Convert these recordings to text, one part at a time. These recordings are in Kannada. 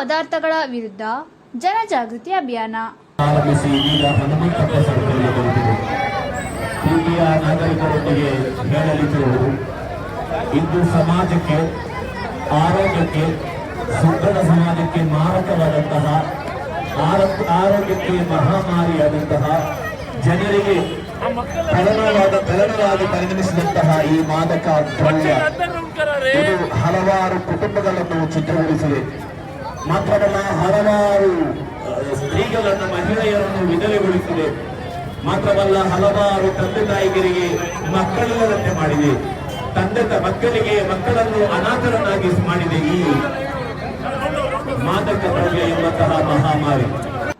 ಪದಾರ್ಥಗಳ ವಿರುದ್ಧ ಜನಜಾಗೃತಿ ಅಭಿಯಾನ. ನಾಗರಿಕರೊಂದಿಗೆ ಹೇಳಲಿಕ್ಕಿರುವುದು ಇಂದು ಸಮಾಜಕ್ಕೆ, ಆರೋಗ್ಯಕ್ಕೆ, ಸುಂದರ ಸಮಾಜಕ್ಕೆ ಮಾರಕವಾದಂತಹ ಆರೋ- ಆರೋಗ್ಯಕ್ಕೆ ಮಹಾಮಾರಿಯಾದಂತಹ ಜನರಿಗೆ ತಲೆನೋವಾದ ತಲೆನೋವಾಗಿ ಪರಿಗಣಿಸಿದಂತಹ ಈ ಮಾದಕ ದ್ರವ್ಯ. ಹಲವಾರು ಕುಟುಂಬಗಳನ್ನು ಚಿತ್ರಗೊಳಿಸಿದೆ ಮಾತ್ರವಲ್ಲ ಹಲವಾರು ಸ್ತ್ರೀಗಳನ್ನ, ಮಹಿಳೆಯರನ್ನು ವಿಧವೆಗೊಳಿಸಿದೆ. ಮಾತ್ರವಲ್ಲ ಹಲವಾರು ತಂದೆ ತಾಯಿಗರಿಗೆ ಮಕ್ಕಳಿಲ್ಲದಂತೆ ಮಾಡಿದೆ. ತಂದೆ ಮಕ್ಕಳಿಗೆ ಮಕ್ಕಳನ್ನು ಅನಾಥರನ್ನಾಗಿ ಮಾಡಿದೆ ಈ ಮಾದಕ ದ್ರವ್ಯ ಎಂಬಂತಹ ಮಹಾಮಾರಿ.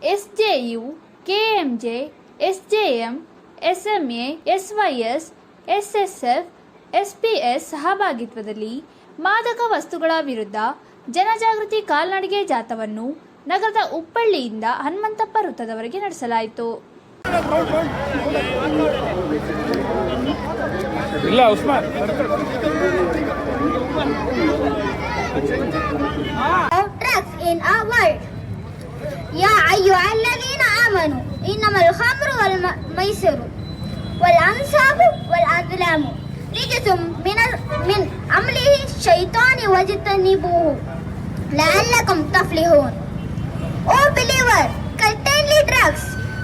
S S S S M A S P S ಸಹಭಾಗಿತ್ವದಲ್ಲಿ ಮಾದಕ ವಸ್ತುಗಳ ವಿರುದ್ಧ ಜನಜಾಗೃತಿ ಕಾಲ್ನಡಿಗೆ ಜಾಥವನ್ನು ನಗರದ ಉಪ್ಪಳ್ಳಿಯಿಂದ ಹನುಮಂತಪ್ಪ ವೃತ್ತದವರೆಗೆ ನಡೆಸಲಾಯಿತು ಇಲ್ಲ Usman of drugs in our world. يا أيها الذين آمنوا إنما الخمر والميسر والأنصاب والأزلام رجس من ال- من عمله الشيطان واجتنبوه لعلكم تفلحون. Oh believer, continually drugs,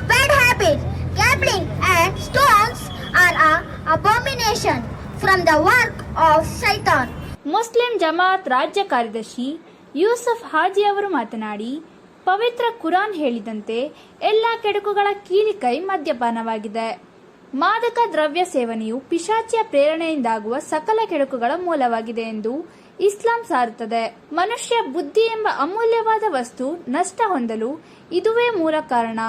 bad habits, gambling and stones are a abomination from the work of Satan. Muslim Jamaat ರಾಜ್ಯ ಕಾರ್ಯದರ್ಶಿ ಯೂಸಫ್ ಹಾಜಿ ಅವರು ಮಾತನಾಡಿ ಪವಿತ್ರ ಕುರಾನ್ ಹೇಳಿದಂತೆ ಎಲ್ಲ ಕೆಡುಕುಗಳ ಕೀಲಿಕೈ ಮದ್ಯಪಾನವಾಗಿದೆ ಮಾದಕ ದ್ರವ್ಯ ಸೇವನೆಯು ಪಿಶಾಚಿಯ ಪ್ರೇರಣೆಯಿಂದಾಗುವ ಸಕಲ ಕೆಡುಕುಗಳ ಮೂಲವಾಗಿದೆ ಎಂದು ಇಸ್ಲಾಂ ಸಾರುತ್ತದೆ. ಮನುಷ್ಯ ಬುದ್ಧಿ ಎಂಬ ಅಮೂಲ್ಯವಾದ ವಸ್ತು ನಷ್ಟ ಹೊಂದಲು ಇದುವೇ ಮೂಲ ಕಾರಣ.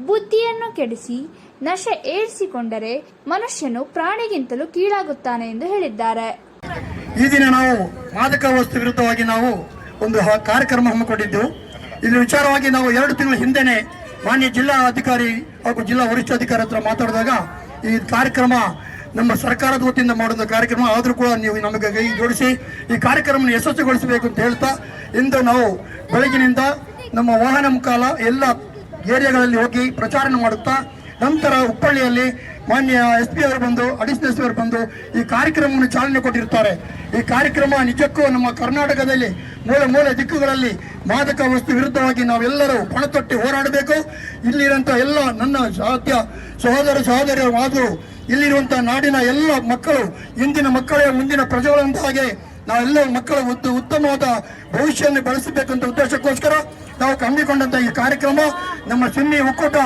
ಬುದ್ಧಿಯನ್ನು ಕೆಡಿಸಿ ನಶೆ ಏರಿಸಿಕೊಂಡರೆ ಮನುಷ್ಯನು ಪ್ರಾಣಿಗಿಂತಲೂ ಕೀಳಾಗುತ್ತಾನೆ ಎಂದು ಹೇಳಿದ್ದಾರೆ. ಈ ದಿನ ನಾವು ಮಾದಕ ವಸ್ತು ವಿರುದ್ಧವಾಗಿ ನಾವು ಒಂದು ಕಾರ್ಯಕ್ರಮ ಹಮ್ಮಿಕೊಂಡಿದ್ದು. ಇದರ ವಿಚಾರವಾಗಿ ನಾವು ಎರಡು ತಿಂಗಳ ಹಿಂದೆನೆ ಮಾನ್ಯ ಜಿಲ್ಲಾ ಅಧಿಕಾರಿ ಹಾಗೂ ಜಿಲ್ಲಾ ವರಿಷ್ಠಾಧಿಕಾರಿ ಹತ್ರ ಮಾತಾಡಿದಾಗ ಈ ಕಾರ್ಯಕ್ರಮ ನಮ್ಮ ಸರ್ಕಾರದ ವತಿಯಿಂದ ಮಾಡುವ ಕಾರ್ಯಕ್ರಮ, ಆದರೂ ಕೂಡ ನೀವು ನಮಗೆ ಕೈ ಜೋಡಿಸಿ ಈ ಕಾರ್ಯಕ್ರಮ ಯಶಸ್ವಿಗೊಳಿಸಬೇಕು ಅಂತ ಹೇಳ್ತಾ, ಇಂದು ನಾವು ಬೆಳಗಿನಿಂದ ನಮ್ಮ ವಾಹನ ಮುಖಾಲ ಎಲ್ಲ ಏರಿಯಾಗಳಲ್ಲಿ ಹೋಗಿ ಪ್ರಚಾರ ಮಾಡುತ್ತಾ, ನಂತರ ಹುಬ್ಬಳ್ಳಿಯಲ್ಲಿ ಮಾನ್ಯ ಎಸ್ ಪಿ ಅವರು ಬಂದು ಅಡಿಷನಲ್ ಎಸ್ ಅವರು ಬಂದು ಈ ಕಾರ್ಯಕ್ರಮವನ್ನು ಚಾಲನೆ ಕೊಟ್ಟಿರ್ತಾರೆ ಈ ಕಾರ್ಯಕ್ರಮ ನಿಜಕ್ಕೂ ನಮ್ಮ ಕರ್ನಾಟಕದಲ್ಲಿ ಮೂಲ ಮೂಲ ದಿಕ್ಕುಗಳಲ್ಲಿ ಮಾದಕ ವಸ್ತು ವಿರುದ್ಧವಾಗಿ ನಾವೆಲ್ಲರೂ ಪಣತೊಟ್ಟಿ ಹೋರಾಡಬೇಕು. ಇಲ್ಲಿರುವಂಥ ಎಲ್ಲ ನನ್ನ ಸಾಧ್ಯ ಸಹೋದರ ಸಹೋದರಿಯರು ಆದರೂ ಇಲ್ಲಿರುವಂಥ ನಾಡಿನ ಎಲ್ಲ ಮಕ್ಕಳು, ಇಂದಿನ ಮಕ್ಕಳೇ, ಮುಂದಿನ ಪ್ರಜೆಗಳಂತಾಗೆ ನಾವೆಲ್ಲ ಮಕ್ಕಳ ಒಂದು ಉತ್ತಮವಾದ ಭವಿಷ್ಯವನ್ನು ಬೆಳೆಸಬೇಕಂತ ಉದ್ದೇಶಕ್ಕೋಸ್ಕರ ನಾವು ಕಮ್ಮಿಕೊಂಡಂಥ ಈ ಕಾರ್ಯಕ್ರಮ. ನಮ್ಮ ಸಿನ್ನಿ ಒಕ್ಕೂಟ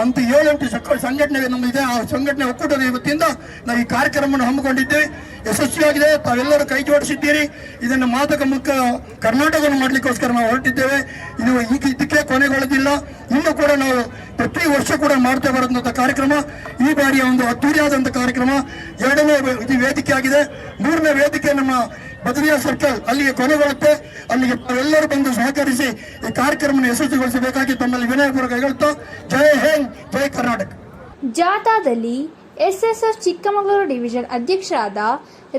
ಅಂತ ಏಳೆಂಟು ಸಕ್ಕ- ಸಂಘಟನೆ ನಮ್ಮ ಇದೆ ಆ ಸಂಘಟನೆ ಒಕ್ಕೂಟದ ಇವತ್ತಿಂದ ನಾವು ಈ ಕಾರ್ಯಕ್ರಮವನ್ನು ಹಮ್ಮಿಕೊಂಡಿದ್ದೇವೆ. ಯಶಸ್ವಿಯಾಗಿದೆ. ತಾವೆಲ್ಲರೂ ಕೈ ಜೋಡಿಸಿದ್ದೀರಿ. ಇದನ್ನು ಮಾದಕ ಮುಖ ಕರ್ನಾಟಕವನ್ನು ಮಾಡಲಿಕ್ಕೋಸ್ಕರ ನಾವು ಹೊರಟಿದ್ದೇವೆ. ಇದು ಈಗ ಇದಕ್ಕೆ ಕೊನೆಗೊಳ್ಳೋದಿಲ್ಲ. ಇನ್ನು ಕೂಡ ನಾವು ಪ್ರತಿ ವರ್ಷ ಕೂಡ ಮಾಡ್ತಾ ಬರೋದಂಥ ಕಾರ್ಯಕ್ರಮ. ಈ ಬಾರಿಯ ಒಂದು ಅದ್ದೂರಿಯಾದಂಥ ಕಾರ್ಯಕ್ರಮ. ಎರಡನೇ ಇದು ವೇದಿಕೆ ಆಗಿದೆ ಮೂರನೇ ವೇದಿಕೆ ನಮ್ಮ ಬದರಿಯಾ ಸರ್ಕಲ್ ಅಲ್ಲಿಗೆ ಕೊನೆಗೊಳ್ಳುತ್ತೆ. ಅಲ್ಲಿಗೆ ತಾವೆಲ್ಲರೂ ಬಂದು ಸಹಕರಿಸಿ ಈ ಕಾರ್ಯಕ್ರಮವನ್ನು ಯಶಸ್ವಿಗೊಳಿಸಬೇಕಾಗಿ ತಮ್ಮಲ್ಲಿ ವಿನಯಪೂರ್ವಕ ಹೇಳ್ತಾ ಜೈ ಹಿಂದ್, ಜೈ ಕರ್ನಾಟಕ. ಜಾಥಾದಲ್ಲಿ ಎಸ್ಎಸ್ಎಫ್ ಚಿಕ್ಕಮಗಳೂರು ಡಿವಿಷನ್ ಅಧ್ಯಕ್ಷರಾದ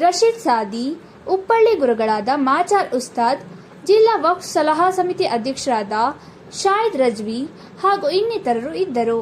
ರಶೀದ್ ಸಾದಿ, ಉಪ್ಪಳ್ಳಿ ಗುರುಗಳಾದ ಮಾಚಾರ್ ಉಸ್ತಾದ್, ಜಿಲ್ಲಾ ವಕ್ಫ್ ಸಲಹಾ ಸಮಿತಿ ಅಧ್ಯಕ್ಷರಾದ ಶಾಹಿದ್ ರಜ್ವಿ ಹಾಗೂ ಇನ್ನಿತರರು ಇದ್ದರು.